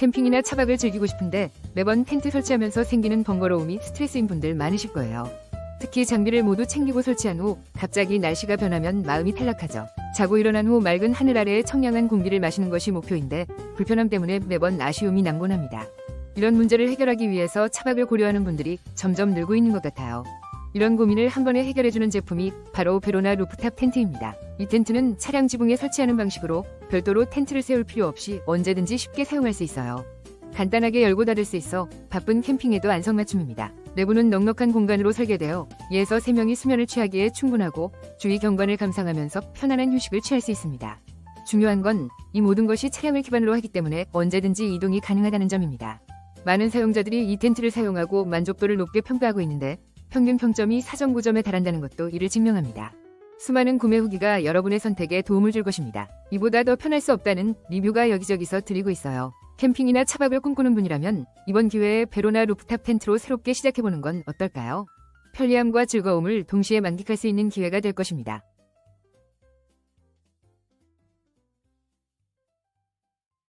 캠핑이나 차박을 즐기고 싶은데 매번 텐트 설치하면서 생기는 번거로움이 스트레스인 분들 많으실 거예요. 특히 장비를 모두 챙기고 설치한 후 갑자기 날씨가 변하면 마음이 탈락하죠. 자고 일어난 후 맑은 하늘 아래의 청량한 공기를 마시는 것이 목표인데 불편함 때문에 매번 아쉬움이 남곤 합니다. 이런 문제를 해결하기 위해서 차박을 고려하는 분들이 점점 늘고 있는 것 같아요. 이런 고민을 한 번에 해결해주는 제품이 바로 베로나 루프탑 텐트입니다. 이 텐트는 차량 지붕에 설치하는 방식으로 별도로 텐트를 세울 필요 없이 언제든지 쉽게 사용할 수 있어요. 간단하게 열고 닫을 수 있어 바쁜 캠핑에도 안성맞춤입니다. 내부는 넉넉한 공간으로 설계되어 2에서 3명이 수면을 취하기에 충분하고 주위 경관을 감상하면서 편안한 휴식을 취할 수 있습니다. 중요한 건 이 모든 것이 차량을 기반으로 하기 때문에 언제든지 이동이 가능하다는 점입니다. 많은 사용자들이 이 텐트를 사용하고 만족도를 높게 평가하고 있는데 평균 평점이 4.9점에 달한다는 것도 이를 증명합니다. 수많은 구매 후기가 여러분의 선택에 도움을 줄 것입니다. 이보다 더 편할 수 없다는 리뷰가 여기저기서 드리고 있어요. 캠핑이나 차박을 꿈꾸는 분이라면 이번 기회에 베로나 루프탑 텐트로 새롭게 시작해보는 건 어떨까요? 편리함과 즐거움을 동시에 만끽할 수 있는 기회가 될 것입니다.